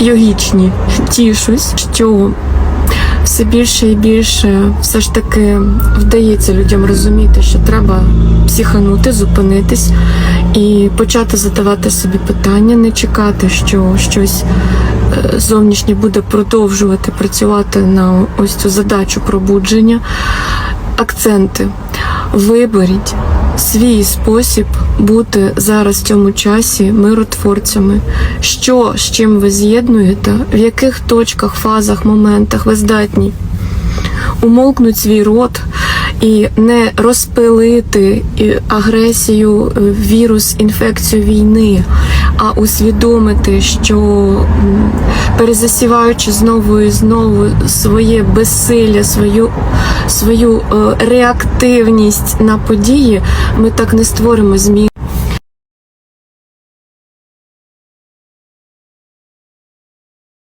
йогічні. Тішусь, що все більше і більше все ж таки вдається людям розуміти, що треба психанути, зупинитись і почати задавати собі питання, не чекати, що щось е, зовнішнє буде продовжувати працювати на ось цю задачу пробудження. Акценти. Виберіть свій спосіб бути зараз в цьому часі миротворцями. Що з чим ви з'єднуєте, в яких точках, фазах, моментах ви здатні умовкнуть свій рот і не розпилити агресію, е, вірус, інфекцію війни, а усвідомити, що перезасіваючи знову і знову своє безсилля, свою, свою е, реактивність на події, ми так не створимо змін.